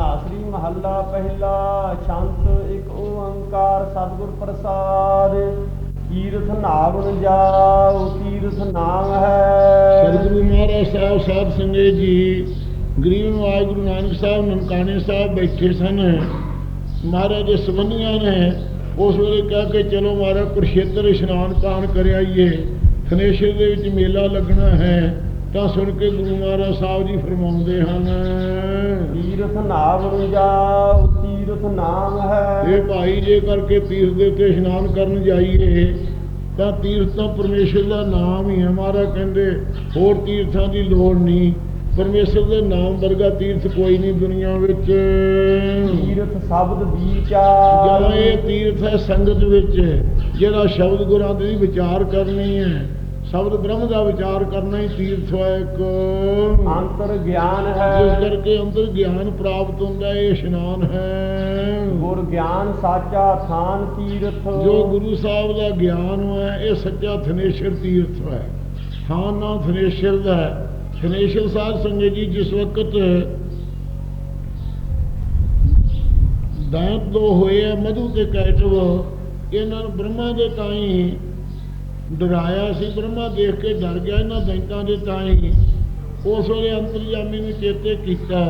ਧਨਾਸਰੀ ਮਹੱਲਾ ਪਹਿਲਾ, ਸ਼ੰਤ ਇੱਕ ਓੰਕਾਰ ਸਤਿਗੁਰ ਪ੍ਰਸਾਦ। ਕੀਰਤ ਨਾਵਨ ਜਾਉ ਤੀਰਥ ਨਾਮ ਹੈ। ਸਤਿਗੁਰੂ ਮਹਾਰਾਜ ਸਾਹਿਬ, ਸਾਧ ਸੰਗਤ ਜੀ, ਗਰੀਬ ਨਵਾਜ ਗੁਰੂ ਨਾਨਕ ਸਾਹਿਬ, ਨਨਕਾਣੇ ਸਾਹਿਬ ਬੈਠੇ ਸਨ। ਮਹਾਰਾਜ ਦੇ ਸੰਬੰਧੀਆਂ ਨੇ ਉਸ ਵੇਲੇ ਕਹਿ ਕੇ, ਚਲੋ ਮਹਾਰਾਜ, ਕੁਰਸ਼ੇਤਰ ਇਸ਼ਨਾਨ ਪਾਣ ਕਰ ਥਨੇਸ਼ਰ ਦੇ ਵਿੱਚ ਮੇਲਾ ਲੱਗਣਾ ਹੈ। ਤਾਂ ਸੁਣ ਕੇ ਗੁਰੂ ਮਹਾਰਾਜ ਸਾਹਿਬ ਜੀ ਫਰਮਾਉਂਦੇ ਹਨ ਤੀਰਥ ਨਾਵਨ ਜਾਉ ਤੀਰਥ ਨਾਮ ਹੈ। ਇਹ ਭਾਈ ਜੇ ਕਰਕੇ ਤੀਰਥ ਦੇ ਉੱਤੇ ਇਸ਼ਨਾਨ ਕਰਨ ਜਾਈਏ ਤਾਂ ਤੀਰਥ ਤਾਂ ਪਰਮੇਸ਼ਰ ਦਾ ਨਾਮ ਹੀ ਹੈ ਮਹਾਰਾਜ ਕਹਿੰਦੇ ਹੋਰ ਤੀਰਥਾਂ ਦੀ ਲੋੜ ਨਹੀਂ। ਪਰਮੇਸ਼ਰ ਦੇ ਨਾਮ ਵਰਗਾ ਤੀਰਥ ਕੋਈ ਨਹੀਂ ਦੁਨੀਆ ਵਿੱਚ। ਤੀਰਥ ਸ਼ਬਦ ਵਿਚਾਰ। ਜਦੋਂ ਇਹ ਤੀਰਥ ਹੈ ਸੰਗਤ ਵਿੱਚ ਜਿਹੜਾ ਸ਼ਬਦ ਗੁਰਾਂ ਦੀ ਵਿਚਾਰ ਕਰਨੀ ਹੈ ਸ਼ਬਦ ਬ੍ਰਹਮ ਦਾ ਵਿਚਾਰ ਕਰਨਾ ਹੀ ਤੀਰਥ ਹੈ ਇੱਕ। ਅੰਤਰ ਗਿਆਨ ਜਿਸ ਹੈ ਕਰਕੇ ਅੰਦਰ ਗਿਆਨ ਪ੍ਰਾਪਤ ਹੁੰਦਾ ਹੈ, ਇਹ ਇਸ਼ਨਾਨ ਹੈ। ਗੁਰ ਗਿਆਨ ਸਾਚਾ ਥਾਨ ਤੀਰਥ। ਜੋ ਗੁਰੂ ਸਾਹਿਬ ਦਾ ਗਿਆਨ ਹੈ ਇਹ ਸੱਚਾ ਥਨੇਸ਼ਰ ਤੀਰਥ ਹੈ। ਥਾਨ ਨਾਮ ਥਨੇਸ਼ਰ ਦਾ ਹੈ। ਥਨੇਸ਼ਰ ਸਾਧ ਸੰਗਤ ਜੀ ਜਿਸ ਵਕਤ ਦਾਂਤ ਦੋ ਹੋਏ ਮਧੂ ਤੇ ਕੈਟਵ ਇਹਨਾਂ ਨੂੰ ਬ੍ਰਹਮਾ ਦੇ ਤਾਈ ਡਰਾਇਆ ਸੀ, ਬ੍ਰਹਮਾ ਦੇਖ ਕੇ ਡਰ ਗਿਆ, ਇਹਨਾਂ ਦੈਂਤਾਂ ਦੇ ਤਾਈ ਉਸ ਵੇਲੇ ਅੰਤਰਜਾਮੀ ਨੂੰ ਚੇਤੇ ਕੀਤਾ।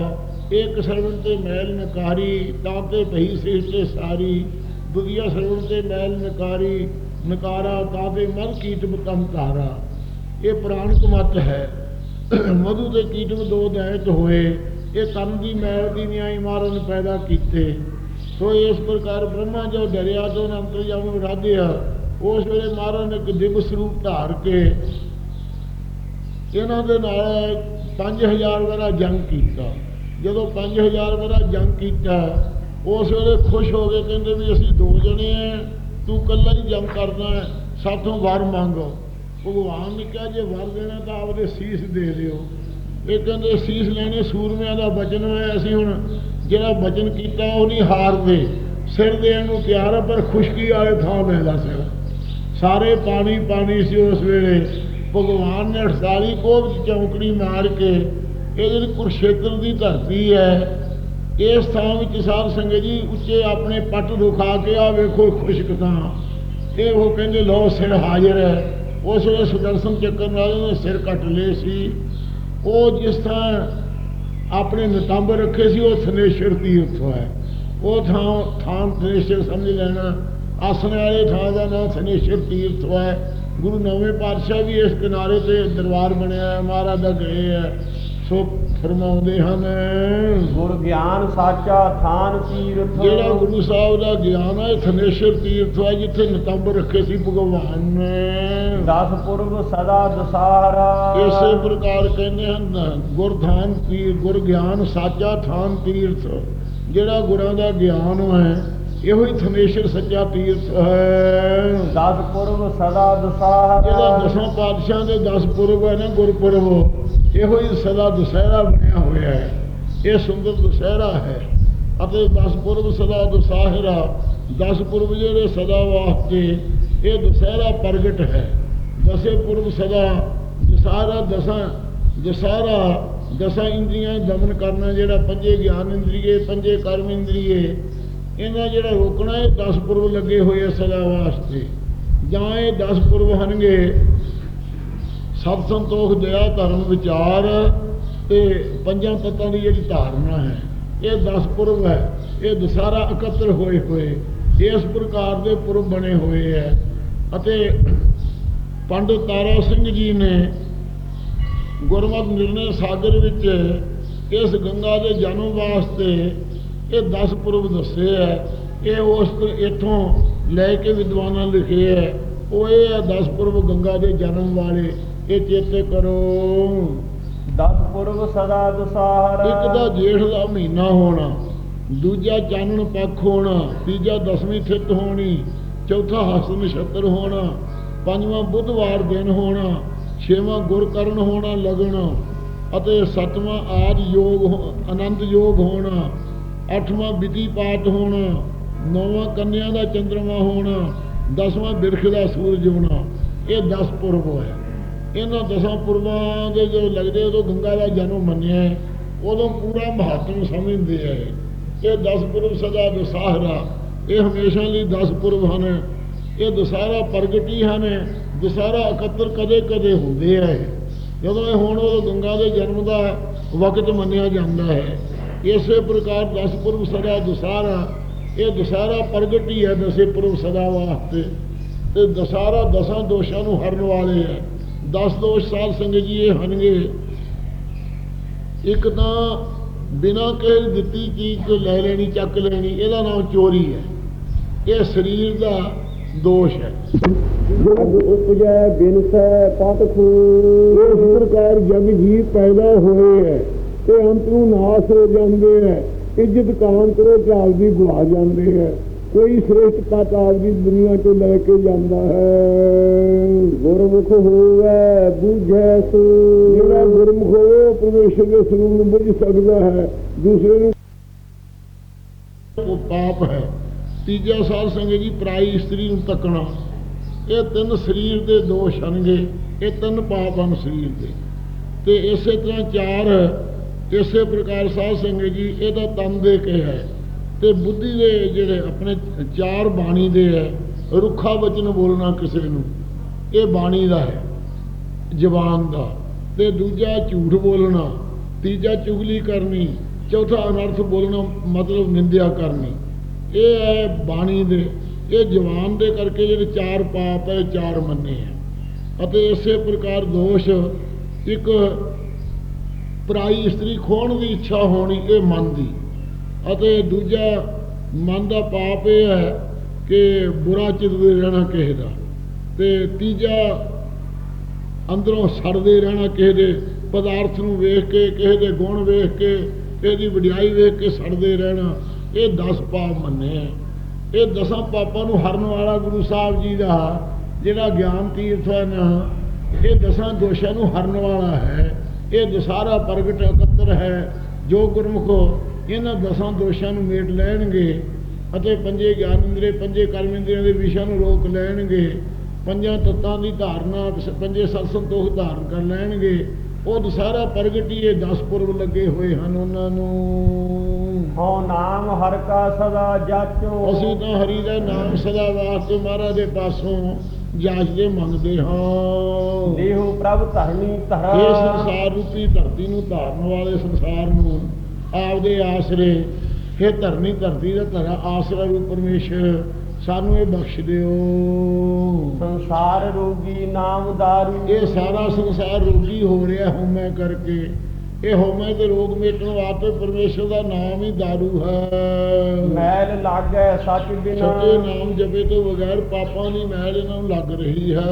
ਇੱਕ ਸਰਵਣ ਤੇ ਮੈਲ ਨਕਾਰੀ, ਤਾਂ ਤੇ ਭਈ ਸਿਰ ਤੇ ਸਾਰੀ। ਦੁਨੀਆ ਸਰਵਣ ਤੇ ਮੈਲ ਨਕਾਰੀ, ਨਕਾਰਾ, ਤਾਂ ਤੇ ਮਨ ਕੀਟ ਬਕਮ ਤਾਰਾ ਇਹ ਪ੍ਰਾਣ ਕੁਮਤ ਹੈ। ਮਧੂ ਤੇ ਕੀਟਮ ਦੋ ਦੈਤ ਹੋਏ। ਇਹ ਕੰਮ ਦੀ ਮੈਲ ਦੀ ਨਿਆਈ ਮਾਰਨ ਪੈਦਾ ਕੀਤੇ। ਸੋ ਇਸ ਪ੍ਰਕਾਰ ਬ੍ਰਹਮਾ ਜੋ ਡਰਿਆ ਤੋਂ ਅੰਤਰਜਾਮੀ ਨੂੰ ਰਾਧਿਆ ਉਸ ਵੇਲੇ ਮਹਾਰਾਜ ਨੇ ਇੱਕ ਦਿਵ ਸਰੂਪ ਧਾਰ ਕੇ ਇਹਨਾਂ ਦੇ ਨਾਲ 5000 ਵਾਰਾ ਜੰਗ ਕੀਤਾ। ਜਦੋਂ 5000 ਵਾਰਾ ਜੰਗ ਕੀਤਾ, ਉਸ ਵੇਲੇ ਖੁਸ਼ ਹੋ ਗਏ ਕਹਿੰਦੇ ਵੀ ਅਸੀਂ ਦੋ ਜਣੇ ਆ, ਤੂੰ ਇਕੱਲਾ ਹੀ ਜੰਗ ਕਰਨਾ ਹੈ, ਸਾਥੋਂ ਵਰ ਮੰਗੋ। ਭਗਵਾਨ ਨੇ ਕਿਹਾ, ਜੇ ਵਰ ਦੇਣਾ ਤਾਂ ਆਪਦੇ ਸੀਸ ਦੇ ਦਿਓ। ਇਹ ਕਹਿੰਦੇ, ਸੀਸ ਲੈਣੇ ਸੂਰਮਿਆਂ ਦਾ ਬਚਨ ਹੈ ਅਸੀਂ ਹੁਣ। ਜਿਹੜਾ ਬਚਨ ਕੀਤਾ ਉਹ ਨਹੀਂ ਹਾਰਦੇ। ਸਿਰ ਦੇਣ ਨੂੰ ਤਿਆਰ ਆ, ਪਰ ਖੁਸ਼ਕੀ ਵਾਲੇ ਥਾਂ ਮਿਲਦਾ ਸਿਰ ਸਾਰੇ ਪਾਣੀ ਪਾਣੀ ਸੀ ਉਸ ਵੇਲੇ। ਭਗਵਾਨ ਨੇ 48 ਕੋਹ ਚ ਚੌਂਕੜੀ ਮਾਰ ਕੇ ਇਹ ਜਿਹੜੀ ਕੁਰਸ਼ੇਤਰ ਦੀ ਧਰਤੀ ਹੈ ਇਸ ਥਾਂ ਵਿੱਚ ਸਾਧ ਸੰਗਤ ਜੀ ਉੱਚੇ ਆਪਣੇ ਪੱਟ ਰੁਖਾ ਕੇ ਆ ਵੇਖੋ, ਖੁਸ਼ਕ ਥਾਂ। ਇਹ ਉਹ ਕਹਿੰਦੇ ਲੋ ਸਿਰ ਹਾਜ਼ਰ ਹੈ। ਉਸ ਵੇਲੇ ਸੁਦਰਸ਼ਨ ਚੱਕਰ ਨਾਲ ਉਹਨੇ ਸਿਰ ਕੱਟ ਲਏ ਸੀ। ਉਹ ਜਿਸ ਥਾਂ ਆਪਣੇ ਨਤੰਬ ਰੱਖੇ ਸੀ, ਉਹ ਥਨੇਸ਼ਰ ਉੱਥੋਂ ਹੈ। ਉਹ ਥਾਂ ਥਾਂ ਥਨੇਸ਼ਰ ਸਮਝ ਲੈਣਾ। ਆਸਣ ਵਾਲੇ ਥਾਂ ਦਾ ਨਾਮ ਥਨੇਸ਼ਰ ਤੀਰਥ ਹੈ ਗੁਰੂ ਨੌਵੇਂ ਪਾਤਸ਼ਾਹ ਵੀ ਇਸ ਕਿਨਾਰੇ ਤੇ ਦਰਬਾਰ ਬਣਿਆ ਹੈ ਮਹਾਰਾਜ ਦਾ ਗਏ ਹੈ। ਸੋ ਫਰਮਾਉਂਦੇ ਹਨ। ਗੁਰ ਗਿਆਨ ਸਾਚਾ ਥਾਨ ਤੀਰਥ। ਜਿਹੜਾ ਗੁਰੂ ਸਾਹਿਬ ਦਾ ਗਿਆਨ ਹੈ ਥਨੇਸ਼ਰ ਤੀਰਥ ਹੈ ਜਿੱਥੇ ਨਤੰਬ ਰੱਖੇ ਸੀ ਭਗਵਾਨ ਨੇ। ਦਸ ਪੁਰਬ ਸਦਾ ਦਸਾਹਰਾ ਇਸੇ ਪ੍ਰਕਾਰ ਕਹਿੰਦੇ ਹਨ ਗੁਰਧਾਨ ਤੀਰ ਗੁਰ ਗਿਆਨ ਸਾਚਾ ਥਾਨ ਤੀਰਥ। ਜਿਹੜਾ ਗੁਰਾਂ ਦਾ ਗਿਆਨ ਹੈ ਇਹੋ ਹੀ ਥਨੇਸ਼ਰ ਸੱਚਾ ਤੀਰਥ ਹੈ ਦਸ ਪੁਰਬ ਸਦਾ ਦਸਾਹਰਾ। ਜਿਹੜਾ ਦਸਾਂ ਪਾਤਸ਼ਾਹਾਂ ਦੇ 10 ਪੁਰਬ ਹੈ ਨਾ ਗੁਰਪੁਰਬ ਇਹੋ ਹੀ ਸਦਾ ਦੁਸਹਿਰਾ ਬਣਿਆ ਹੋਇਆ ਹੈ। ਇਹ ਸੁੰਦਰ ਦੁਸਹਿਰਾ ਹੈ। ਅਤੇ 10 ਪੁਰਬ ਸਦਾ ਦੁਸਾਹਿਰਾ 10 ਪੁਰਬ ਜਿਹੜੇ ਸਦਾ ਵਾਸਤੇ ਇਹ ਦੁਸਹਿਰਾ ਪ੍ਰਗਟ ਹੈ। ਦਸੇ ਪੁਰਬ ਸਦਾ ਦਸਾਰਾ ਦਸਾਂ ਦਸਾਰਾ ਦਸਾਂ ਇੰਦਰੀਆਂ ਦਮਨ ਕਰਨਾ ਜਿਹੜਾ ਪੰਜੇ ਗਿਆਨ ਇੰਦਰੀਏ ਪੰਜੇ ਕਰਮ ਇੰਦਰੀਏ ਇਹਨਾਂ ਜਿਹੜਾ ਰੋਕਣਾ ਇਹ 10 ਪੁਰਬ ਲੱਗੇ ਹੋਏ ਆ ਸਦਾ ਵਾਸਤੇ। ਜਾਂ ਇਹ 10 ਪੁਰਬ ਹਨਗੇ ਸਤ ਸੰਤੋਖ, ਦਇਆ, ਧਰਮ, ਵਿਚਾਰ ਤੇ ਪੰਜਾਂ ਤੱਤਾਂ ਦੀ ਜਿਹੜੀ ਧਾਰਨਾ ਹੈ, ਇਹ 10 ਪੁਰਬ ਹੈ। ਇਹ ਦਸਾਰਾ ਇਕੱਤਰ ਹੋਏ ਹੋਏ, ਇਸ ਪ੍ਰਕਾਰ ਦੇ ਪੁਰਬ ਬਣੇ ਹੋਏ ਹੈ। ਅਤੇ ਪੰਡਤ ਤਾਰਾ ਸਿੰਘ ਜੀ ਨੇ ਗੁਰਮਤਿ ਨਿਰਣੇ ਸਾਗਰ ਵਿੱਚ ਇਸ ਗੰਗਾ ਦੇ ਜਨਮ ਵਾਸਤੇ ਇਹ 10 ਪੁਰਬ ਦੱਸੇ ਹੈ ਇਹ ਉਸ ਇਥੋਂ ਲੈ ਕੇ ਵਿਦਵਾਨਾਂ ਲਿਖੇ ਹੈ ਉਹ ਇਹ ਹੈ 10 ਪੁਰਬ ਗੰਗਾ ਦੇ ਜਨਮ ਵਾਲੇ ਇਹ ਚੇਤੇ ਕਰੋ। ਦਸ ਪੁਰਬ ਸਦਾ ਦਸਾਹਰਾ। ਇੱਕ ਦਾ ਜੇਠ ਦਾ ਮਹੀਨਾ ਹੋਣਾ ਦੂਜਾ ਚਾਨਣ ਪੱਖ ਹੋਣਾ ਤੀਜਾ ਦਸਵੀਂ ਥਿੱਤ ਹੋਣੀ ਚੌਥਾ ਹਸਤ ਨਛੱਤਰ ਹੋਣਾ ਪੰਜਵਾਂ ਬੁੱਧਵਾਰ ਦਿਨ ਹੋਣਾ ਛੇਵਾਂ ਗੁਰਕਰਨ ਹੋਣਾ ਲਗਣਾ ਅਤੇ ਸੱਤਵਾਂ ਆਦ ਯੋਗ ਆਨੰਦ ਯੋਗ ਹੋਣਾ। ਅੱਠਵਾਂ ਵਿਧੀ ਪਾਤ ਹੋਣਾ, ਨੌਵਾਂ ਕੰਨਿਆ ਦਾ ਚੰਦਰਮਾ ਹੋਣਾ, ਦਸਵਾਂ ਬਿਰਖ ਦਾ ਸੂਰਜ ਹੋਣਾ, ਇਹ 10 ਪੁਰਬ ਹੈ ਇਹਨਾਂ ਦਸਾਂ ਪੁਰਬਾਂ ਦੇ ਜੋ ਲੱਗਦੇ ਉਦੋਂ ਗੰਗਾ ਦਾ ਜਨਮ ਮੰਨਿਆ ਹੈ। ਉਦੋਂ ਪੂਰਾ ਮਹੱਤਵ ਸਮਝਦੇ ਹੈ ਇਹ 10 ਪੁਰਬ ਸਦਾ ਦਸਹਰਾ, ਇਹ ਹਮੇਸ਼ਾ ਲਈ 10 ਪੁਰਬ ਹਨ। ਇਹ ਦਸਹਰਾ ਪ੍ਰਗਟੀ ਹਨ, ਦਸਹਰਾ ਇਕੱਤਰ ਕਦੇ ਕਦੇ ਹੁੰਦੇ ਹੈ ਜਦੋਂ ਇਹ ਹੋਣ, ਉਦੋਂ ਗੰਗਾ ਦੇ ਜਨਮ ਦਾ ਵਕਤ ਮੰਨਿਆ ਜਾਂਦਾ ਹੈ। ਇਸੇ ਪ੍ਰਕਾਰ ਦਸ ਪੁਰਬ ਸਦਾ ਦਸਹਰਾ ਇਹ ਦਸਹਰਾ ਪ੍ਰਗਟੀ ਹੈ ਦਸੇ ਪੁਰਬ ਸਦਾ ਵਾਸਤੇ। ਤੇ ਦਸਹਰਾ ਦਸਾਂ ਦੋਸ਼ਾਂ ਨੂੰ ਹਰਨ ਵਾਲੇ ਹੈ। 10 ਦੋਸ਼ ਸਾਧ ਸੰਗਤ ਜੀ ਇਹ ਹਨਗੇ। ਇੱਕ ਤਾਂ ਬਿਨਾਂ ਕਿਸੇ ਦਿੱਤੀ ਚੀਜ਼ ਤੋਂ ਲੈ ਲੈਣੀ, ਚੱਕ ਲੈਣੀ, ਇਹਦਾ ਨਾਮ ਚੋਰੀ ਹੈ। ਇਹ ਸਰੀਰ ਦਾ ਦੋਸ਼ ਹੈ। ਜਗ ਉਪਜੈ ਬਿਨਸੈ ਪਤ ਇਸ ਪ੍ਰਕਾਰ ਜਗ ਜੀ ਪੈਦਾ ਹੋਏ ਹੈ। ਤੇ ਅੰਤ ਨੂੰ ਨਾਸ ਹੋ ਜਾਂਦੇ ਹੈ ਇੱਜ਼ਤ ਕਾਮ ਕਰੋ ਕਿ ਆਪਦੀ ਗਵਾ ਜਾਂਦੇ ਹੈ ਕੋਈ ਸ੍ਰੇਸ਼ਟ ਪਤ ਆਪਦੀ ਦੁਨੀਆ ਤੋਂ ਲੈ ਕੇ ਜਾਂਦਾ ਹੈ। ਗੁਰਮੁਖ ਹੋਵੇ ਬੁਝੈ ਸੋ। ਜਿਹੜਾ ਗੁਰਮੁਖ ਹੋਵੇ ਪਰਮੇਸ਼ਰ ਦੇ ਸਰੂਪ ਨੂੰ ਬੁੱਝ ਸਕਦਾ ਹੈ। ਦੂਸਰੇ ਨੂੰ ਉਹ ਪਾਪ ਹੈ। ਤੀਜਾ ਸਾਧ ਸੰਗਤ ਜੀ ਪਰਾਈ ਇਸਤਰੀ ਨੂੰ ਤੱਕਣਾ। ਇਹ ਤਿੰਨ ਸਰੀਰ ਦੇ ਦੋਸ਼ ਹਨਗੇ ਇਹ ਤਿੰਨ ਪਾਪ ਹਨ ਸਰੀਰ ਦੇ। ਤੇ ਇਸੇ ਤਰ੍ਹਾਂ ਚਾਰ ਇਸੇ ਪ੍ਰਕਾਰ ਸਾਧ ਸੰਗਤ ਜੀ, ਇਹਦਾ ਤਨ ਦੇ ਕੇ ਹੈ ਤੇ ਬੁੱਧੀ ਦੇ ਜਿਹੜੇ ਆਪਣੇ ਚਾਰ ਬਾਣੀ ਦੇ ਹੈ, ਰੁੱਖਾ ਵਚਨ ਬੋਲਣਾ ਕਿਸੇ ਨੂੰ, ਇਹ ਬਾਣੀ ਦਾ ਹੈ ਜ਼ਬਾਨ ਦਾ। ਤੇ ਦੂਜਾ ਝੂਠ ਬੋਲਣਾ, ਤੀਜਾ ਚੁਗਲੀ ਕਰਨੀ, ਚੌਥਾ ਅਨਰਥ ਬੋਲਣਾ, ਮਤਲਬ ਨਿੰਦਿਆ ਕਰਨੀ। ਇਹ ਹੈ ਬਾਣੀ ਦੇ, ਇਹ ਜਵਾਨ ਦੇ ਕਰਕੇ ਜਿਹੜੇ ਚਾਰ ਪਾਪ ਹੈ, ਚਾਰ ਮੰਨੇ ਹੈ। ਅਤੇ ਇਸੇ ਪ੍ਰਕਾਰ ਦੋਸ਼, ਇੱਕ ਪਰਾਈ ਇਸਤਰੀ ਖੋਣ ਦੀ ਇੱਛਾ ਹੋਣੀ ਇਹ ਮਨ ਦੀ। ਅਤੇ ਦੂਜਾ ਮਨ ਦਾ ਪਾਪ ਇਹ ਹੈ ਕਿ ਬੁਰਾ ਚਿੱਤਦੇ ਰਹਿਣਾ ਕਿਸੇ ਦਾ। ਤੇ ਤੀਜਾ ਅੰਦਰੋਂ ਸੜਦੇ ਰਹਿਣਾ ਕਿਸੇ ਦੇ ਪਦਾਰਥ ਨੂੰ ਵੇਖ ਕੇ, ਕਿਸੇ ਦੇ ਗੁਣ ਵੇਖ ਕੇ, ਇਹਦੀ ਵਡਿਆਈ ਵੇਖ ਕੇ ਸੜਦੇ ਰਹਿਣਾ, ਇਹ 10 ਪਾਪ ਮੰਨੇ ਆ। ਇਹ ਦਸਾਂ ਪਾਪਾਂ ਨੂੰ ਹਰਨ ਵਾਲਾ ਗੁਰੂ ਸਾਹਿਬ ਜੀ ਦਾ ਜਿਹੜਾ ਗਿਆਨ ਤੀਰਥ ਹੈ ਨਾ, ਇਹ ਦਸਾਂ ਦੋਸ਼ਾਂ ਨੂੰ ਹਰਨ ਵਾਲਾ ਹੈ। ਇਹ ਦਸਾਰਾ ਪ੍ਰਗਟ ਇਕੱਤਰ ਹੈ ਜੋ ਗੁਰਮੁਖ ਇਹਨਾਂ ਦਸਾਂ ਦੋਸ਼ਾਂ ਨੂੰ ਮੇਟ ਲੈਣਗੇ ਅਤੇ ਪੰਜੇ ਗਿਆਨ ਇੰਦਰੀ ਪੰਜੇ ਕਰਮ ਇੰਦਰੀਆਂ ਦੇ ਵਿਸ਼ਾ ਨੂੰ ਰੋਕ ਲੈਣਗੇ ਪੰਜਾਂ ਤੱਤਾਂ ਦੀ ਧਾਰਨਾ ਪੰਜੇ ਸਤ ਸੰਤੋਖ ਧਾਰਨ ਕਰ ਲੈਣਗੇ। ਉਹ ਪ੍ਰਗਟੀ ਇਹ 10 ਪੁਰਬ ਲੱਗੇ ਹੋਏ ਹਨ ਉਹਨਾਂ ਨੂੰ। ਹਉ ਨਾਮ ਹਰ ਕਾ ਸਦਾ ਜਾਚੋ। ਅਸੀਂ ਤਾਂ ਹਰੀ ਦਾ ਨਾਮ ਸਦਾ ਵਾਸਤੇ ਮਹਾਰਾਜ ਦੇ ਪਾਸੋਂ। ਜਾਚਦੇ ਮੰਗਦੇ ਹਾਂ। ਦੇਹੁ ਪ੍ਰਭ ਧਰਨੀ ਧਰਾ। ਇਹ ਸੰਸਾਰ ਰੂਪੀ ਧਰਤੀ ਨੂੰ ਧਾਰਨ ਵਾਲੇ ਸੰਸਾਰ ਨੂੰ ਆਪਦੇ ਆਸਰੇ ਇਹ ਧਰਨੀ ਧਰਤੀ ਦਾ ਧਰਾ ਆਸਰਾ ਰੂਪ ਪਰਮੇਸ਼ਰ ਸਾਨੂੰ ਇਹ ਬਖਸ਼ ਦਿਓ। ਸੰਸਾਰ ਰੋਗੀ ਨਾਮ ਦਾਰੂ। ਇਹ ਸਾਰਾ ਸੰਸਾਰ ਰੋਗੀ ਹੋ ਰਿਹਾ ਹਉਮੈ ਕਰਕੇ। ਇਹ ਹਉਮੈ ਦੇ ਰੋਗ ਮੇਟਣ ਵਾਸਤੇ ਪਰਮੇਸ਼ਰ ਦਾ ਨਾਮ ਹੀ ਦਾਰੂ ਹੈ। ਮੈਲ ਲਾਗੈ ਸੱਚ ਬਿਨਾ। ਸੱਚੇ ਨਾਮ ਜਪੇ ਤੋਂ ਬਗੈਰ ਪਾਪਾਂ ਦੀ ਮੈਲ ਇਹਨਾਂ ਨੂੰ ਲੱਗ ਰਹੀ ਹੈ।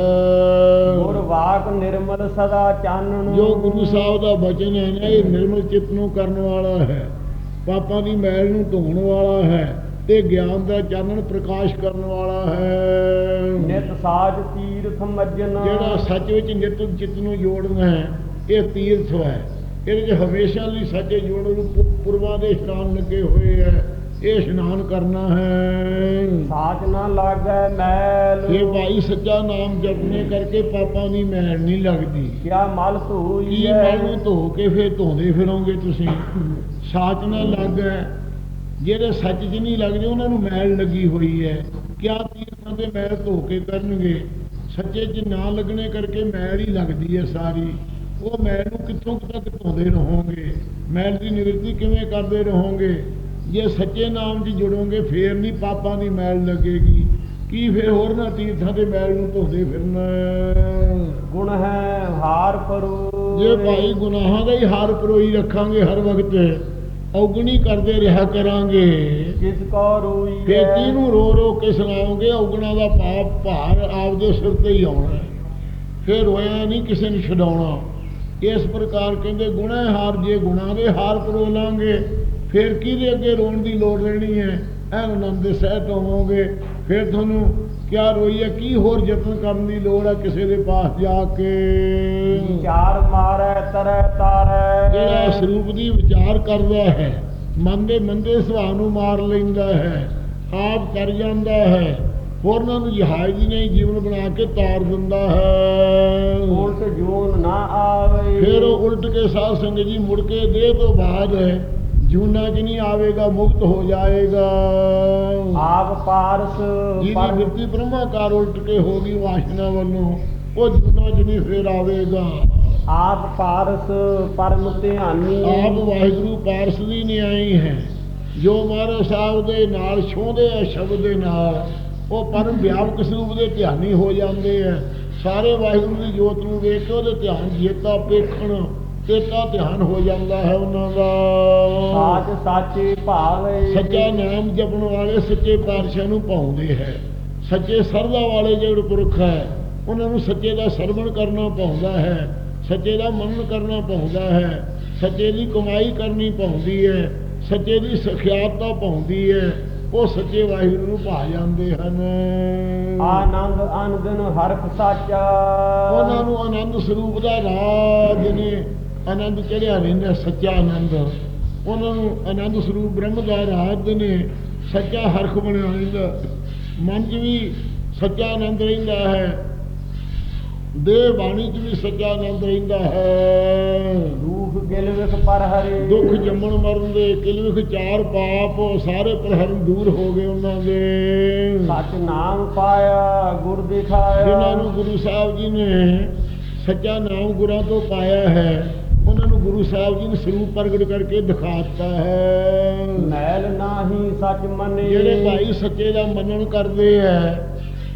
ਗੁਰ ਵਾਕ ਨਿਰਮਲ ਸਦਾ ਚਾਨਣ। ਜੋ ਗੁਰੂ ਸਾਹਿਬ ਦਾ ਬਚਨ ਹੈ ਨਾ ਇਹ ਨਿਰਮਲ ਚਿੱਤ ਨੂੰ ਕਰਨ ਵਾਲਾ ਹੈ। ਪਾਪਾਂ ਦੀ ਮੈਲ ਨੂੰ ਧੋਣ ਵਾਲਾ ਹੈ ਤੇ ਗਿਆਨ ਦਾ ਚਾਨਣ ਪ੍ਰਕਾਸ਼ ਕਰਨ ਵਾਲਾ ਹੈ। ਨਿਤ ਸਾਜ ਤੀਰਥ ਮੱਜਨ। ਜਿਹੜਾ ਸੱਚ ਵਿੱਚ ਨਿਤ ਚਿੱਤ ਨੂੰ ਜੋੜਨਾ ਹੈ ਇਹ ਤੀਰਥ ਹੈ। ਇਹਦੇ 'ਚ ਹਮੇਸ਼ਾ ਲਈ ਸੱਚੇ ਜੋੜਨ ਨੂੰ ਪੁ- ਪੁਰਬਾਂ ਦੇ ਇਸ਼ਨਾਨ ਲੱਗੇ ਹੋਏ ਹੈ ਇਹ ਇਸ਼ਨਾਨ ਕਰਨਾ ਹੈ। ਸਾਚ ਨਾ ਲਾਗੈ ਮੈਲ। ਇਹ ਭਾਈ ਸੱਚਾ ਨਾਮ ਜਪਨੇ ਕਰਕੇ ਪਾਪਾਂ ਦੀ ਮੈਲ ਨਹੀਂ ਲੱਗਦੀ। ਕਿਆ ਮਲ ਧੂਈ ਕੀ ਹੈ ਮਨ ਨੂੰ ਧੋ ਕੇ ਫਿਰ ਧੋਂਦੇ ਫਿਰੋਗੇ ਤੁਸੀਂ? ਸਾਚ ਨਾ ਲੱਗੇ। ਜਿਹੜੇ ਸੱਚ 'ਚ ਨਹੀਂ ਲੱਗਦੇ ਉਹਨਾਂ ਨੂੰ ਮੈਲ ਲੱਗੀ ਹੋਈ ਹੈ ਕਿਆ ਤੀਰਥਾਂ ਤੇ ਮੈਲ ਧੋ ਕੇ ਕਰਨਗੇ? ਸੱਚੇ 'ਚ ਨਾ ਲੱਗਣੇ ਕਰਕੇ ਮੈਲ ਹੀ ਲੱਗਦੀ ਹੈ ਸਾਰੀ। ਉਹ ਮੈਲ ਨੂੰ ਕਿੱਥੋਂ ਕੁ ਤੱਕ ਧੋਂਦੇ ਰਹੋਗੇ? ਮੈਲ ਦੀ ਨਿਵਰਤੀ ਕਿਵੇਂ ਕਰਦੇ ਰਹੋਗੇ? ਜੇ ਸੱਚੇ ਨਾਮ 'ਚ ਜੁੜੋਗੇ ਫੇਰ ਨਹੀਂ ਪਾਪਾਂ ਦੀ ਮੈਲ ਲੱਗੇਗੀ। ਕੀ ਫੇਰ ਹੋਰ ਨਾ ਤੀਰਥਾਂ ਤੇ ਮੈਲ ਨੂੰ ਧੋਦੇ ਫਿਰਨਾ? ਗੁਣ ਹੈ ਹਾਰ ਪਰੂ ਜੇ ਭਾਈ ਗੁਨਾਹਾਂ ਦਾ ਹੀ ਹਾਰ ਪਰੋਈ ਰੱਖਾਂਗੇ ਹਰ ਵਕਤ ਔਗਣੀ ਕਰਦੇ ਰਿਹਾ ਕਰਾਂਗੇ। ਕਿਸ ਕੋ ਰੋਈ ਫੇਰ ਕਿਹਨੂੰ ਰੋ ਰੋ ਕੇ ਸੁਣਾਓਗੇ ਔਗਣਾ ਦਾ ਪਾਪ ਭਾਰ ਆਪਦੇ ਸਿਰ ਤੇ ਹੀ ਆਉਣਾ। ਫੇਰ ਰੋਇਆ ਨਹੀਂ ਕਿਸੇ ਨੂੰ ਛਡਾਉਣਾ। ਇਸ ਪ੍ਰਕਾਰ ਕਹਿੰਦੇ ਗੁਨਾਹ ਹਾਰ ਜੇ ਗੁਨਾਹ ਦੇ ਹਾਰ ਪਰੋ ਲਾਂਗੇ। ਫੇਰ ਕਿਹਦੇ ਅੱਗੇ ਰੋਣ ਦੀ ਲੋੜ ਰਹਿਣੀ ਹੈ? ਐਨ ਆਨੰਦ ਦੇ ਸਹਿਤ ਹੋਵੋਗੇ ਫੇਰ ਤੁਹਾਨੂੰ ਕਿਆ ਰੋਈਏ ਕੀ ਹੋਰ ਯਤਨ ਕਰਨ ਦੀ ਲੋੜ ਹੈ ਕਿਸੇ ਦੇ ਪਾਸ ਜਾ ਕੇ? ਚਾਰ ਮਾਰੈ ਤਰੈ ਤਾਰੈ। ਜਿਹੜਾ ਸਰੂਪ ਦੀ ਵਿਚਾਰ ਕਰਦਾ ਹੈ ਮਨ ਦੇ ਮੰਦੇ ਸੁਭਾਅ ਨੂੰ ਮਾਰ ਲੈਂਦਾ ਹੈ ਆਪ ਕਰ ਜਾਂਦਾ ਹੈ। ਹੋਰਨਾਂ ਨੂੰ ਜਹਾਜ਼ ਦੀ ਨਹੀਂ ਜੀਵਨ ਬਣਾ ਕੇ ਤਾਰ ਦਿੰਦਾ ਹੈ। ਉਲਟ ਜੂਨ ਨਾ ਆਵੇ। ਫਿਰ ਉਲਟ ਕੇ ਸਾਧ ਸੰਗਤ ਜੀ ਮੁੜ ਕੇ ਦੇਹ ਤੋਂ ਬਾਅਦ ਜੂਨਾ ਚ ਨਹੀਂ ਆਵੇਗਾ ਮੁਕਤ ਹੋ ਜਾਏਗਾ। ਆਪ ਪਾਰਸ ਜਿਹਦੀ ਮਿਰਤੀ ਬ੍ਰਹਮਾਕਾਰ ਉਲਟ ਕੇ ਹੋ ਗਈ ਵਾਸ਼ਨਾ ਵੱਲੋਂ ਉਹ ਜੂਨਾ ਨਹੀਂ ਫੇਰ ਆਵੇਗਾ। ਆਪ ਪਾਰਸ ਪਰਮ ਧਿਆਨੀ। ਆਪ ਵਾਹਿਗੁਰੂ ਪਾਰਸ ਦੀ ਨਿਆਈ ਹੈ। ਜੋ ਮਹਾਰਾਜ ਸਾਹਿਬ ਦੇ ਨਾਲ ਛੋਹਦੇ ਆ ਸ਼ਬਦ ਦੇ ਨਾਲ ਉਹ ਪਰਮ ਵਿਆਪਕ ਸਰੂਪ ਦੇ ਧਿਆਨੀ ਹੋ ਜਾਂਦੇ ਆ। ਸਾਰੇ ਵਾਹਿਗੁਰੂ ਦੀ ਜੋਤ ਨੂੰ ਵੇਖ ਕੇ ਉਹਦੇ ਧਿਆਨ ਜੇਤਾ ਪੇਖਣ ਤੇਤਾ ਧਿਆਨ ਹੋ ਜਾਂਦਾ ਹੈ ਉਹਨਾਂ ਦਾ। ਸਾਚ ਸਾਚੇ ਭਾਵੇ। ਸੱਚਾ ਨਾਮ ਜਪਣ ਵਾਲੇ ਸੱਚੇ ਪਾਤਸ਼ਾਹ ਨੂੰ ਪਾਉਂਦੇ ਹੈ। ਸੱਚੇ ਸਰਦਾ ਵਾਲੇ ਜਿਹੜੇ ਪੁਰਖ ਹੈ ਉਹਨਾਂ ਨੂੰ ਸੱਚੇ ਦਾ ਸਰਵਣ ਕਰਨਾ ਪਾਉਂਦਾ ਹੈ। ਸੱਚੇ ਦਾ ਮੰਨਣ ਕਰਨਾ ਪਾਉਂਦਾ ਹੈ। ਸੱਚੇ ਦੀ ਕਮਾਈ ਕਰਨੀ ਪਾਉਂਦੀ ਹੈ। ਸੱਚੇ ਦੀ ਸਖਿਆਤਾ ਪਾਉਂਦੀ ਹੈ। ਉਹ ਸੱਚੇ ਵਾਹਿਗੁਰੂ ਨੂੰ ਭਾ ਜਾਂਦੇ ਹਨ। ਆਨੰਦ ਅਨੰਦਨ ਹਰਖ ਸਾਚਾ। ਉਹਨਾਂ ਨੂੰ ਆਨੰਦ ਸਰੂਪ ਦਾ ਰਾਜ ਨੇ ਆਨੰਦ ਚੜਿਆ ਰਹਿੰਦਾ ਸੱਚਾ ਆਨੰਦ। ਉਹਨਾਂ ਨੂੰ ਆਨੰਦ ਸਰੂਪ ਬ੍ਰਹਮ ਦਾ ਰਾਜ ਨੇ ਸੱਚਾ ਹਰਖ ਬਣਿਆ ਰਹਿੰਦਾ ਮਨ 'ਚ ਵੀ ਸੱਚਾ ਆਨੰਦ ਰਹਿੰਦਾ ਹੈ। ਦੇਹ ਬਾਣੀ 'ਚ ਵੀ ਸੱਚਾ ਆਨੰਦ ਰਹਿੰਦਾ ਹੈ। ਦੁਖ ਗਿਲ ਵਿਖ ਪਰ ਹਰੇ। ਦੁੱਖ ਜੰਮਣ ਮਰਨ ਦੇ ਕਿਲਵਿਖ ਚਾਰ ਪਾਪ ਸਾਰੇ ਪ੍ਰਹਰਨ ਦੂਰ ਹੋ ਗਏ ਉਹਨਾਂ ਦੇ। ਸਚ ਨਾਮ ਪਾਇਆ ਗੁਰ ਦਿਖਾਇਆ। ਜਿਨ੍ਹਾਂ ਨੂੰ ਗੁਰੂ ਸਾਹਿਬ ਜੀ ਨੇ ਸੱਚਾ ਨਾਮ ਗੁਰਾਂ ਤੋਂ ਪਾਇਆ ਹੈ ਉਹਨਾਂ ਨੂੰ ਗੁਰੂ ਸਾਹਿਬ ਜੀ ਨੇ ਸਰੂਪ ਪ੍ਰਗਟ ਕਰਕੇ ਦਿਖਾਤਾ ਹੈ। ਮੈਲ ਨਾਹੀ ਸਚ ਮੰਨੇ। ਜਿਹੜੇ ਭਾਈ ਸੱਚੇ ਦਾ ਮੰਨਣ ਕਰਦੇ ਹੈ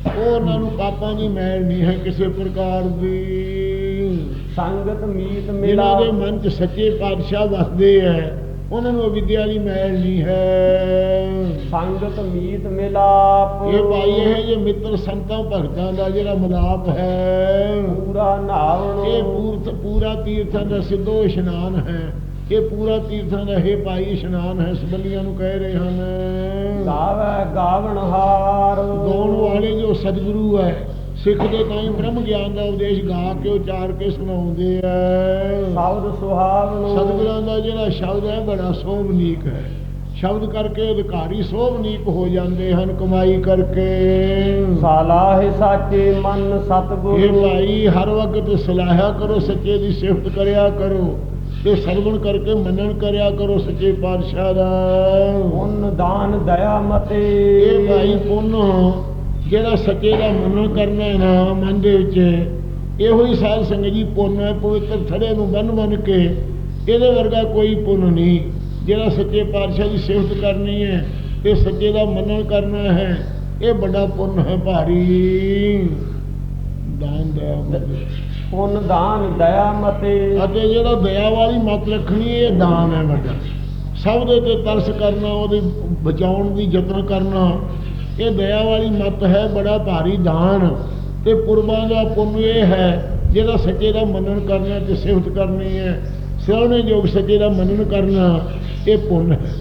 ਉਹ ਉਹਨਾਂ ਨੂੰ ਪਾਪਾਂ ਦੀ ਮੈਲ ਨਹੀਂ ਹੈ ਕਿਸੇ ਪ੍ਰਕਾਰ ਦੀ। ਸੰਗਤ ਮੀਤ ਮਿਲਾ ਦੇ ਮਨ 'ਚ ਸੱਚੇ ਪਾਤਸ਼ਾਹ ਵਸਦੇ ਹੈ ਉਹਨਾਂ ਨੂੰ ਵਿਦਿਆ ਦੀ ਮੈਲ ਨਹੀਂ ਹੈ। ਸੰਗਤ ਮੀਤ ਮਿਲਾਪ ਇਹ ਭਾਈ ਇਹ ਜੇ ਮਿੱਤਰ ਸੰਤਾਂ ਭਗਤਾਂ ਦਾ ਜਿਹੜਾ ਮਿਲਾਪ ਹੈ। ਪੂਰਾ ਨਾਵਣ ਇਹ ਪੂਰਤ ਪੂਰਾ ਤੀਰਥਾਂ ਦਾ ਸਿੱਧੋ ਇਸ਼ਨਾਨ ਹੈ। ਇਹ ਪੂਰਾ ਤੀਰਥਾਂ ਦਾ ਹੈ ਭਾਈ ਇਸ਼ਨਾਨ ਹੈ ਸਬੰਧੀਆਂ ਨੂੰ ਕਹਿ ਰਹੇ ਹਨ। ਗਾਵੇ ਗਾਵਣ ਹਾਰ। ਗਾਉਣ ਵਾਲੇ ਜੋ ਸਤਿਗੁਰੂ ਹੈ ਸਿੱਖ ਦੇ ਤਾਂ ਬ੍ਰਹਮ ਗਿਆਨ ਦਾ ਉਪਦੇਸ਼ ਗਾ ਕੇ ਉਚਾਰ ਕੇ ਸੁਣਾਉਂਦੇ ਆ। ਸ਼ਬਦ ਸੁਹਾਵਣ। ਸਤਿਗੁਰਾਂ ਦਾ ਜਿਹੜਾ ਸ਼ਬਦ ਹੈ ਬੜਾ ਸੋਭਨੀਕ ਹੈ। ਸ਼ਬਦ ਕਰਕੇ ਅਧਿਕਾਰੀ ਸੋਭਨੀਕ ਹੋ ਜਾਂਦੇ ਹਨ ਕਮਾਈ ਕਰਕੇ। ਸਾਲਾਹ ਸਾਚੇ ਮਨ ਇਹ ਸਤਿਗੁਰੂ ਭਾਈ ਹਰ ਵਕਤ ਸਲਾਹਿਆ ਕਰੋ ਸੱਚੇ ਦੀ ਸਿਫਤ ਕਰਿਆ ਕਰੋ। ਤੇ ਸਰਵਣ ਕਰਕੇ ਮੰਨਣ ਕਰਿਆ ਕਰੋ ਸੱਚੇ ਪਾਤਸ਼ਾਹ ਦਾ। ਪੁੰਨ ਦਾਨ ਦਇਆ ਮਤੇ। ਇਹ ਭਾਈ ਪੁੰਨ ਜਿਹੜਾ ਸੱਚੇ ਦਾ ਮੰਨਣ ਕਰਨਾ ਹੈ ਨਾ ਮਨ ਦੇ ਵਿੱਚ ਇਹੋ ਹੀ ਸਾਧ ਸੰਗਤ ਜੀ ਪੁੰਨ ਹੈ ਪਵਿੱਤਰ ਥੜੇ ਨੂੰ ਬੰਨ ਬੰਨ ਕੇ ਇਹਦੇ ਵਰਗਾ ਕੋਈ ਪੁੰਨ ਨਹੀਂ। ਜਿਹੜਾ ਸੱਚੇ ਪਾਤਸ਼ਾਹ ਦੀ ਸਿਫਤ ਕਰਨੀ ਹੈ ਤੇ ਸੱਚੇ ਦਾ ਮੰਨਣ ਕਰਨਾ ਹੈ ਇਹ ਵੱਡਾ ਪੁੰਨ ਹੈ ਭਾਰੀ। ਦਾਨ ਦਇਆ ਮਤੇ। ਪੁੰਨ ਦਾਨ, ਦਇਆ ਮਤੇ। ਅਤੇ ਜਿਹੜਾ ਦਇਆ ਵਾਲੀ ਮਤ ਰੱਖਣੀ, ਇਹ ਦਾਨ ਹੈ ਵੱਡਾ। ਸਭ ਦੇ ਤੇ ਤਰਸ ਕਰਨਾ, ਉਹਦੇ ਬਚਾਉਣ ਦੀ ਯਤਨ ਕਰਨਾ, ਇਹ ਦਇਆ ਵਾਲੀ ਮਤ ਹੈ, ਬੜਾ ਭਾਰੀ ਦਾਨ। ਤੇ ਪੁਰਬਾਂ ਦਾ ਪੁੰਨ ਇਹ ਹੈ, ਜਿਹੜਾ ਸੱਚੇ ਦਾ ਮੰਨਣ ਕਰਨਾ ਤੇ ਸਿਫਤ ਕਰਨੀ ਹੈ। ਸਿਰਣੇ ਯੋਗ ਸੱਚੇ ਦਾ ਮੰਨਣ ਕਰਨਾ, ਇਹ ਪੁੰਨ ਹੈ।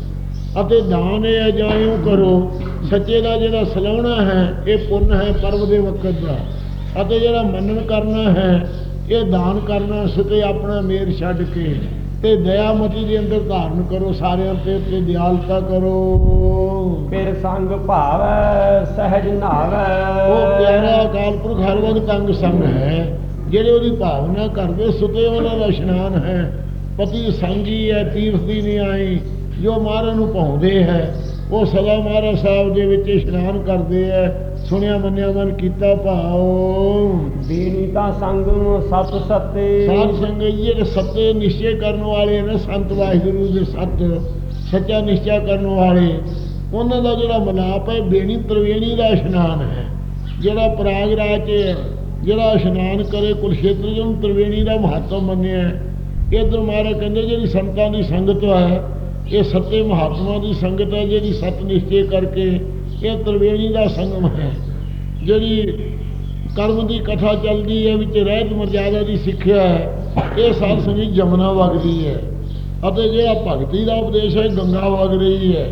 ਅਤੇ ਦਾਨ ਇਹ ਹੈ, ਜਾਂ ਇਉਂ ਕਰੋ, ਸੱਚੇ ਦਾ ਜਿਹੜਾ ਸਲਾਉਣਾ ਹੈ, ਇਹ ਪੁੰਨ ਹੈ ਪਰਮ ਦੇ ਵਕਤ ਦਾ। ਅਤੇ ਜਿਹੜਾ ਮੰਨਣ ਕਰਨਾ ਹੈ ਇਹ ਦਾਨ ਕਰਨਾ ਸੁਤੇ ਆਪਣਾ ਮੇਰ ਛੱਡ ਕੇ ਤੇ ਦਇਆਮਤੀ ਦੇ ਅੰਦਰ ਧਾਰਨ ਕਰੋ ਸਾਰਿਆਂ ਤੇ ਤੇ ਦਿਆਲਤਾ ਕਰੋ। ਫਿਰ ਸੰਗ ਭਾਵੈ ਸਹਿਜ ਨਾਵੈ। ਉਹ ਪਿਆਰਾ ਅਕਾਲ ਪੁਰਖ ਹਰ ਵਕਤ ਅੰਗ ਸੰਗ ਹੈ ਜਿਹੜੇ ਉਹਦੀ ਭਾਵਨਾ ਕਰਦੇ ਸੁਤੇ ਉਹਨਾਂ ਦਾ ਇਸ਼ਨਾਨ ਹੈ। ਪਤੀ ਸੰਗੀ ਹੈ ਤੀਰਥ ਦੀ ਨਹੀਂ ਆਈ ਜੋ ਮਹਾਰਾਜ ਨੂੰ ਪਾਉਂਦੇ ਹੈ ਉਹ ਸਦਾ ਮਹਾਰਾਜ ਸਾਹਿਬ ਦੇ ਵਿੱਚ ਇਸ਼ਨਾਨ ਕਰਦੇ ਹੈ। ਸੁਣਿਆ ਮੰਨਿਆ ਮਨ ਕੀਤਾ ਭਾਉ। ਬੀਨੀ ਤਾਂ ਸੰਗ ਸਤ ਸਤੇ। ਸਾਧ ਜੀ ਜਿਹੜੇ ਸੱਤੇ ਨਿਸ਼ਚੈ ਕਰਨ ਵਾਲੇ ਨੇ ਸੰਤ ਵਾਹਿਗੁਰੂ ਦੇ ਸੱਤ ਸੱਚਾ ਨਿਸ਼ਚੈ ਕਰਨ ਵਾਲੇ। ਉਹਨਾਂ ਦਾ ਜਿਹੜਾ ਮਨਾਪ ਹੈ ਬੇਣੀ ਤਰਵੇਣੀ ਦਾ ਇਸ਼ਨਾਨ ਹੈ। ਜਿਹੜਾ ਪ੍ਰਾਗ ਰਾਜ 'ਚ ਜਿਹੜਾ ਇਸ਼ਨਾਨ ਕਰੇ ਕੁਲਸ਼ੇਤਰ ਜੀ ਨੂੰ ਤਰਵੇਣੀ ਦਾ ਮਹੱਤਵ ਮੰਨਿਆ ਇਧਰ ਮਹਾਰਾਜ ਕਹਿੰਦੇ ਜਿਹੜੀ ਸੰਤਾਂ ਦੀ ਸੰਗਤ ਹੈ ਇਹ ਸੱਤੇ ਮਹਾਤਮਾ ਦੀ ਸੰਗਤ ਹੈ ਜਿਹੜੀ ਸਤ ਨਿਸ਼ਚੈ ਕਰਕੇ ਇਹ ਤਰਵੇਣੀ ਦਾ ਸੰਗਮ ਹੈ, ਜਿਹੜੀ ਕਰਮ ਦੀ ਕਥਾ ਚੱਲਦੀ ਹੈ, ਵਿੱਚ ਰਹਿਤ ਮਰਜ਼ਾਦਾ ਦੀ ਸਿੱਖਿਆ ਹੈ, ਇਹ ਸਾਧ ਸੰਗਤ ਜਮਨਾ ਵਗਦੀ ਹੈ। ਅਤੇ ਜਿਹੜਾ ਭਗਤੀ ਦਾ ਉਪਦੇਸ਼ ਹੈ, ਗੰਗਾ ਵਗ ਰਹੀ ਹੈ,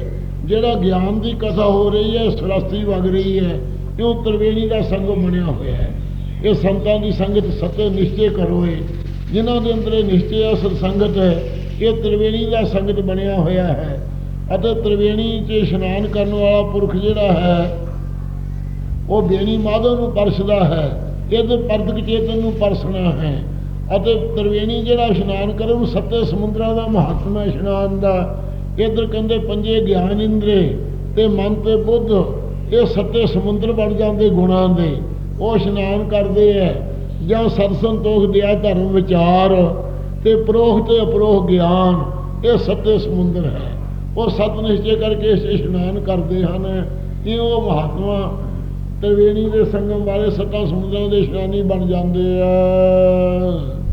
ਜਿਹੜਾ ਗਿਆਨ ਦੀ ਕਥਾ ਹੋ ਰਹੀ ਹੈ ਸਰਸਤੀ ਵਗ ਰਹੀ ਹੈ, ਇਹ ਉਹ ਤ੍ਰਿਵੇਣੀ ਦਾ ਸੰਗਮ ਬਣਿਆ ਹੋਇਆ ਹੈ। ਇਹ ਸੰਤਾਂ ਦੀ ਸੰਗਤ ਸਤੇ ਨਿਸ਼ਚੇ ਕਰੋ ਇਹ ਜਿਨ੍ਹਾਂ ਦੇ ਅੰਦਰ ਇਹ ਨਿਸ਼ਚੈ ਹੈ ਸਤਸੰਗਤ ਹੈ, ਇਹ ਤਰਵੇਣੀ ਦਾ ਸੰਗਤ ਬਣਿਆ ਹੋਇਆ ਹੈ। ਅਤੇ ਤਰਵੇਣੀ 'ਚ ਇਸ਼ਨਾਨ ਕਰਨ ਵਾਲਾ ਪੁਰਖ ਜਿਹੜਾ ਹੈ, ਉਹ ਬੇਣੀ ਮਾਧੋ ਨੂੰ ਪਰਸਦਾ ਹੈ, ਇਹਦੇ ਪਰਦਕ ਚੇਤਨ ਨੂੰ ਪਰਸਣਾ ਹੈ। ਅਤੇ ਤ੍ਰਿਵੇਣੀ ਜਿਹੜਾ ਇਸ਼ਨਾਨ ਕਰੇ, ਉਹ ਸੱਤੇ ਸਮੁੰਦਰਾਂ ਦਾ ਮਹਾਤਮਾ ਇਸ਼ਨਾਨ ਦਾ। ਇਧਰ ਕਹਿੰਦੇ ਪੰਜੇ ਗਿਆਨ ਇੰਦਰੇ ਤੇ ਮਨ ਤੇ ਬੁੱਧ, ਇਹ ਸੱਤੇ ਸਮੁੰਦਰ ਬਣ ਜਾਂਦੇ ਗੁਣਾਂ ਦੇ। ਉਹ ਇਸ਼ਨਾਨ ਕਰਦੇ ਐ। ਜਾਂ ਸਤ ਸੰਤੋਖ ਦਿਆ ਧਰਮ ਵਿਚਾਰ ਤੇ ਪ੍ਰੋਖ ਤੇ ਅਪਰੋਖ ਗਿਆਨ, ਇਹ ਸੱਤੇ ਸਮੁੰਦਰ ਹੈ। ਉਹ ਸਤ ਨਿਸ਼ਚੈ ਕਰਕੇ ਇਸ ਇਸ਼ਨਾਨ ਕਰਦੇ ਹਨ ਇਹ ਉਹ ਮਹਾਤਮਾ ਤ੍ਰਿਵੇਣੀ ਦੇ ਸੰਗਮ ਵਾਲੇ ਸੱਤਾਂ ਸਮੁੰਦਰਾਂ ਦੇ ਇਸ਼ਨਾਨੀ ਬਣ ਜਾਂਦੇ ਆ।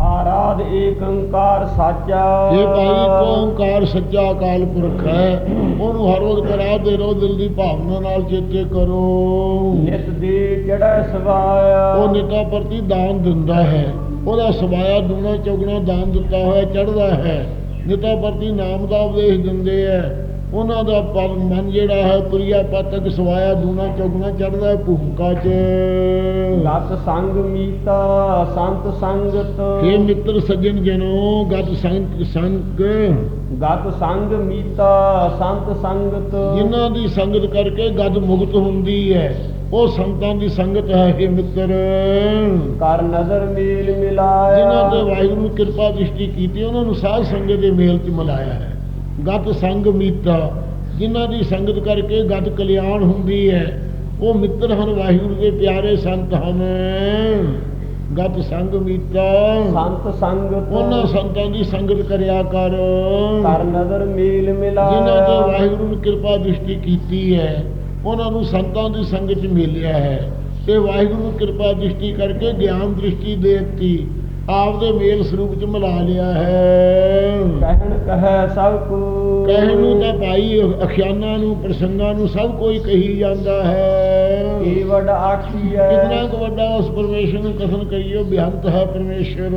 ਆਰਾਧ ਏਕ ਓੰਕਾਰ ਸਾਚਾ। ਇਹ ਭਾਈ ਓੰਕਾਰ ਸੱਚਾ ਅਕਾਲ ਪੁਰਖ ਹੈ ਉਹਨੂੰ ਹਰ ਰੋਜ਼ ਕਰਾ ਦੇ ਰਹੋ ਦਿਲ ਦੀ ਭਾਵਨਾ ਨਾਲ ਚੇਤੇ ਕਰੋ। ਨਿਤ ਦੇ ਚੜੈ ਸਵਾਇਆ। ਉਹ ਨਿਤਾ ਪ੍ਰਤੀ ਦਾਨ ਦਿੰਦਾ ਹੈ। ਉਹਦਾ ਸਵਾਇਆ ਦੂਣਾ ਚੌਗਣਾ ਦਾਨ ਦਿੱਤਾ ਹੋਇਆ ਚੜਦਾ ਹੈ। ਨਿਤਾ ਪ੍ਰਤੀ ਨਾਮ ਦਾ ਉਪਦੇਸ਼ ਦਿੰਦੇ ਹੈ ਉਹਨਾਂ ਦਾ ਪਰ ਮਨ ਜਿਹੜਾ ਹੈ ਤੁਰਿਆ ਪਤਕ ਸਵਾਇਆ ਦੂਣਾ ਚੌਗਣਾ ਚੜਦਾ ਹੈ ਭੂਮਿਕਾ 'ਚ। ਗਤ ਸੰਗ ਮੀਤਾ ਸੰਤ ਸੰਗਤ। हे ਮਿੱਤਰ ਸੱਜਣ ਜਨੋ ਗਤ ਸੰਗ ਸੰਗ। ਗਤ ਸੰਗ ਮੀਤਾ ਸੰਤ ਸੰਗਤ। ਜਿਨ੍ਹਾਂ ਦੀ ਸੰਗਤ ਕਰਕੇ ਗਦ ਮੁਕਤ ਹੁੰਦੀ ਹੈ ਉਹ ਸੰਤਾਂ ਦੀ ਸੰਗਤ ਹੈ हे ਮਿੱਤਰ। ਕਰ ਨਜ਼ਰ ਮੇਲ ਜਿਨ੍ਹਾਂ ਤੇ ਮਿਲਾਇਆ ਵਾਹਿਗੁਰੂ ਕਿਰਪਾ ਦ੍ਰਿਸ਼ਟੀ ਕੀਤੀ ਉਹਨਾਂ ਨੂੰ ਸਾਧ ਸੰਗਤ ਦੇ ਮੇਲ 'ਚ ਮਿਲਾਇਆ ਹੈ। ਗਤ ਸੰਗ ਮੀਤਾ ਜਿਨ੍ਹਾਂ ਦੀ ਸੰਗਤ ਕਰਕੇ ਗਤ ਕਲਿਆਣ ਹੁੰਦੀ ਹੈ ਉਹ ਮਿੱਤਰ ਹਨ ਵਾਹਿਗੁਰੂ ਦੇ ਪਿਆਰੇ ਸੰਤ ਹਨ। ਗਤ ਸੰਗ ਮੀਤਾ ਸੰਤ ਸੰਗਤ। ਉਹਨਾਂ ਸੰਤਾਂ ਦੀ ਸੰਗਤ ਕਰਿਆ ਕਰ। ਕਰ ਨਜ਼ਰ ਮੇਲ ਜਿਨ੍ਹਾਂ ਤੇ ਮਿਲਾਇਆ ਵਾਹਿਗੁਰੂ ਨੇ ਕਿਰਪਾ ਦ੍ਰਿਸ਼ਟੀ ਕੀਤੀ ਹੈ ਉਹਨਾਂ ਨੂੰ ਸੰਤਾਂ ਦੀ ਸੰਗਤ ਮਿਲਿਆ ਹੈ। ਤੇ ਵਾਹਿਗੁਰੂ ਕਿਰਪਾ ਦ੍ਰਿਸ਼ਟੀ ਕਰਕੇ ਗਿਆਨ ਦ੍ਰਿਸ਼ਟੀ ਦੇ ਦਿੱਤੀ ਆਪਦੇ ਮੇਲ ਸਰੂਪ 'ਚ ਮਿਲਾ ਲਿਆ ਹੈ। ਕਹਿਣ ਕਹੈ ਸਭ ਕੋ। ਕਹਿਣ ਨੂੰ ਤਾਂ ਭਾਈ ਅਖਿਆਨਾਂ ਨੂੰ ਪ੍ਰਸੰਗਾਂ ਨੂੰ ਸਭ ਕੋਈ ਕਹੀ ਜਾਂਦਾ ਹੈ। ਏ ਵੱਡ ਆਖੀਐ ਕਿੰਨਾ ਕੁ ਵੱਡਾ ਉਸ ਪਰਮੇਸ਼ਰ ਨੂੰ ਕਥਨ ਕਰੀਓ ਬਿਹੰਤ ਹੈ ਪਰਮੇਸ਼ਰ।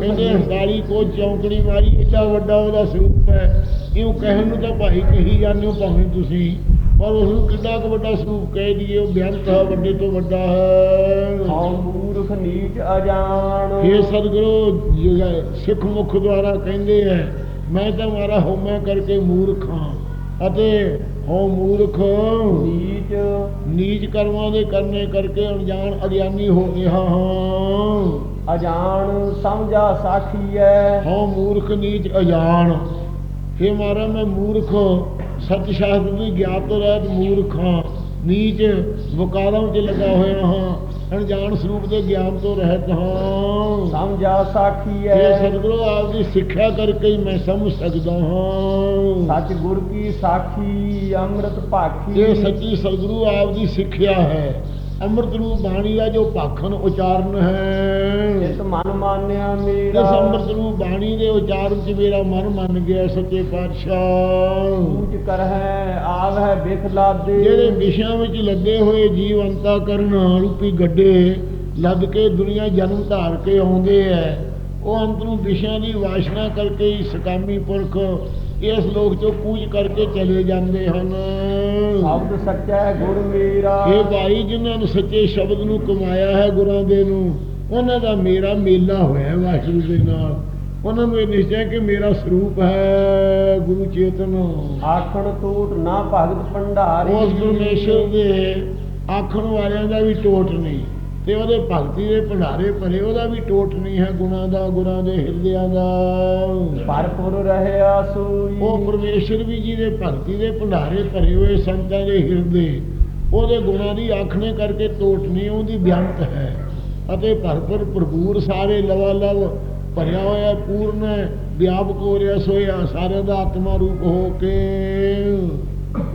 ਕਹਿੰਦੇ 48 ਕੋ ਚੌਂਕੜੀ ਮਾਰੀ ਏਡਾ ਵੱਡਾ ਉਹਦਾ ਸਰੂਪ ਹੈ। ਇਉਂ ਕਹਿਣ ਨੂੰ ਤਾਂ ਭਾਈ ਕਹੀ ਜਾਂਦੇ ਹੋ ਭਾਵੇਂ ਤੁਸੀਂ। ਪਰ ਉਸ ਨੂੰ ਕਿੰਨਾ ਕੁ ਵੱਡਾ ਸਰੂਪ ਕਹਿ ਦਈਏ ਉਹ ਬਿਆੰਤ ਹੈ ਵੱਡੇ ਤੋਂ ਵੱਡਾ ਹੈ। ਹਉ ਮੂਰਖ ਨੀਚ ਅਜਾਣ। ਇਹ ਸਤਿਗੁਰੂ ਜਿਹੜਾ ਸਿੱਖ ਮੁਖ ਦੁਆਰਾ ਕਹਿੰਦੇ ਹੈ ਮੈਂ ਤਾਂ ਮਾਰਾ ਹਉਮੈ ਕਰਕੇ ਮੂਰਖ ਹਾਂ ਅਤੇ ਹਉ ਮੂਰਖ ਨੀਚ। ਨੀਚ ਕਰਮਾਂ ਦੇ ਕਰਨੇ ਕਰਕੇ ਅਣਜਾਣ ਅਗਿਆਨੀ ਹੋ ਗਿਆ ਹਾਂ। ਅਜਾਣ ਸਮਝਾ ਸਾਖੀਐ ਹਉ ਮੂਰਖ ਨੀਚ ਅਜਾਣ। हे ਮਾਰਾ ਮੈਂ ਮੂਰਖ ਸੱਚ ਸ਼ਾਸਤਰ ਦੀ ਗਿਆਤ ਤੋਂ ਰਹਿਤ ਮੂਰਖ ਹਾਂ। ਨੀਚ ਵਕਾਰਾਂ ਵਿੱਚ ਲੱਗਾ ਹੋਇਆ ਹਾਂ। ਅਣਜਾਣ ਸਰੂਪ ਦੇ ਗਿਆਨ ਤੋਂ ਰਹਿਤ ਹਾਂ। ਸਮਝਾ ਇਹ ਸਾਖੀਐ ਸਤਿਗੁਰੂ ਆਪ ਦੀ ਸਿੱਖਿਆ ਕਰਕੇ ਹੀ ਮੈਂ ਸਮਝ ਸਕਦਾ ਹਾਂ। ਸੱਚ ਗੁਰ ਕੀ ਸਾਖੀ ਅੰਮ੍ਰਿਤ ਭਾਖੀ। ਇਹ ਸੱਚੀ ਸਤਿਗੁਰੂ ਆਪ ਦੀ ਸਿੱਖਿਆ ਹੈ ਅੰਮ੍ਰਿਤ ਰੂਪ ਬਾਣੀ ਦਾ ਜੋ ਭਾਖਣ ਉਚਾਰਨ ਹੈ। ਜਿਤ ਮਨ ਮਾਨਿਆ ਇਸ ਮੇਰਾ ਅੰਮ੍ਰਿਤ ਰੂਪ ਬਾਣੀ ਦੇ ਉਚਾਰਨ 'ਚ ਮੇਰਾ ਮਨ ਮੰਨ ਗਿਆ ਸੱਚੇ ਪਾਤਸ਼ਾਹ। ਪੂਜ ਕਰਹਿ ਆਵਹਿ ਬਿਖ ਲਾਦੇ। ਜਿਹੜੇ ਵਿਸ਼ਿਆਂ ਵਿੱਚ ਲੱਗੇ ਹੋਏ ਜੀਵ ਅੰਤਾ ਕਰਨ ਰੂਪੀ ਗੱਡੇ ਲੱਦ ਕੇ ਦੁਨੀਆ ਜਨਮ ਧਾਰ ਕੇ ਆਉਂਦੇ ਐ। ਉਹ ਅੰਤ ਨੂੰ ਵਿਸ਼ਿਆਂ ਦੀ ਵਾਸ਼ਨਾ ਕਰਕੇ ਹੀ ਸਕਾਮੀ ਪੁਰਖ ਇਸ ਲੋਕ ਚੋਂ ਕੂਚ ਕਰਕੇ ਚਲੇ ਜਾਂਦੇ ਹਨ। ਸ਼ਬਦ ਸੱਚਾ ਹੈ ਗੁਰ ਮੇਰਾ। ਇਹ ਭਾਈ ਜਿਨ੍ਹਾਂ ਨੂੰ ਸੱਚੇ ਸ਼ਬਦ ਨੂੰ ਕਮਾਇਆ ਹੈ ਗੁਰਾਂ ਦੇ ਨੂੰ ਉਹਨਾਂ ਦਾ ਮੇਰਾ ਮੇਲਾ ਹੋਇਆ ਵਾਹਿਗੁਰੂ ਦੇ ਨਾਲ। ਉਹਨਾਂ ਨੂੰ ਇਹ ਨਿਸ਼ਚੈ ਕਿ ਮੇਰਾ ਸਰੂਪ ਹੈ ਗੁਰੂ ਚੇਤਨ। ਆਖਣ ਟੂਟ ਨਾ ਭਗਤ ਭੰਡਾਰੀ। ਉਸ ਪਰਮੇਸ਼ਰ ਦੇ ਆਖਣ ਵਾਲਿਆਂ ਦਾ ਵੀ ਟੋਟ ਨਹੀਂ। ਤੇ ਉਹਦੇ ਭਗਤੀ ਦੇ ਭੰਡਾਰੇ ਭਰੇ ਉਹਦਾ ਵੀ ਟੋਟ ਨਹੀਂ ਹੈ ਗੁਣਾਂ ਦਾ ਗੁਰਾਂ ਦੇ ਹਿਰਦਿਆਂ ਦਾ। ਭਰਪੂਰ ਰਹਿਆ ਸੋਈ ਉਹ ਪਰਮੇਸ਼ਰ ਵੀ ਜੀ ਦੇ ਭਗਤੀ ਦੇ ਭੰਡਾਰੇ ਭਰੇ ਹੋਏ ਸੰਤਾਂ ਦੇ ਹਿਰਦੇ ਉਹਦੇ ਗੁਣਾਂ ਦੀ ਆਖਣੇ ਕਰਕੇ ਟੋਟ ਨਹੀਂ ਉਹਦੀ ਬਿਆੰਤ ਹੈ। ਅਤੇ ਭਰਪੂਰ ਭਰਪੂਰ ਸਾਰੇ ਲਵਾ ਲਵ ਭਰਿਆ ਹੋਇਆ ਪੂਰਨ ਵਿਆਪਕ ਹੋ ਰਿਹਾ ਸੋਇਆ ਸਾਰਿਆਂ ਦਾ ਆਤਮਾ ਰੂਪ ਹੋ ਕੇ।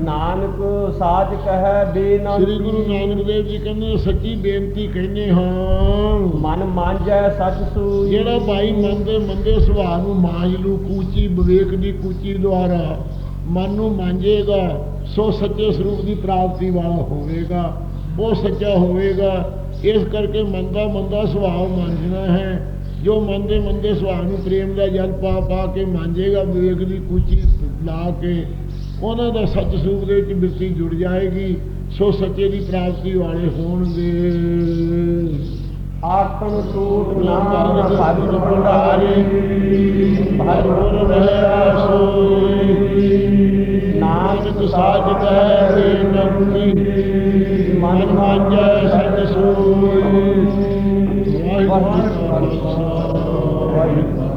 ਨਾਨਕ ਸਾਚ ਕਹੈ ਬੇਨੰਤੀ। ਸ੍ਰੀ ਗੁਰੂ ਨਾਨਕ ਦੇਵ ਜੀ ਕਹਿੰਦੇ ਸੱਚੀ ਬੇਨਤੀ ਕਹਿੰਦੇ ਹਾਂ। ਮਨ ਮਾਂਜੈ ਸਚ ਸੂਈ। ਜਿਹੜਾ ਭਾਈ ਮਨ ਦੇ ਮੰਦੇ ਸੁਭਾਅ ਨੂੰ ਮਾਂਜ ਲੂ ਕੂਚੀ ਵਿਵੇਕ ਦੀ ਕੂਚੀ ਦੁਆਰਾ। ਮਨ ਨੂੰ ਮਾਂਜੇਗਾ ਸੋ ਸੱਚੇ ਸਰੂਪ ਦੀ ਪ੍ਰਾਪਤੀ ਵਾਲਾ ਹੋਵੇਗਾ। ਉਹ ਸੱਚਾ ਹੋਵੇਗਾ। ਇਸ ਕਰਕੇ ਮਨ ਦਾ ਮੰਦਾ ਸੁਭਾਅ ਮਾਂਜਣਾ ਹੈ। ਜੋ ਮਨ ਦੇ ਮੰਦੇ ਸੁਭਾਅ ਨੂੰ ਪ੍ਰੇਮ ਦਾ ਜਲ ਪਾ ਪਾ ਕੇ ਮਾਂਜੇਗਾ ਵਿਵੇਕ ਦੀ ਕੂਚੀ ਲਾ ਕੇ ਉਹਨਾਂ ਦਾ ਸੱਚ ਸਰੂਪ ਦੇ ਵਿੱਚ ਬਿਰਤੀ ਜੁੜ ਜਾਏਗੀ ਸੋ ਸੱਚੇ ਦੀ ਪ੍ਰਾਪਤੀ ਵਾਲੇ ਹੋਣਗੇ। ਆਖਣ ਟੂਟ ਨਾ ਭਗਤ ਭੰਡਾਰੀ। ਭਰਪੂਰ ਰਹਿਆ ਸੋਈ। ਨਾਨਕ ਸਾਜ ਕਹਿ ਬੇਨੰਤੀ ਮਨ ਮਾਂਜੈ ਸਤ ਸੋਈ। ਵਾਹਿਗੁਰੂ ਵਾਹਿਗੁਰੂ।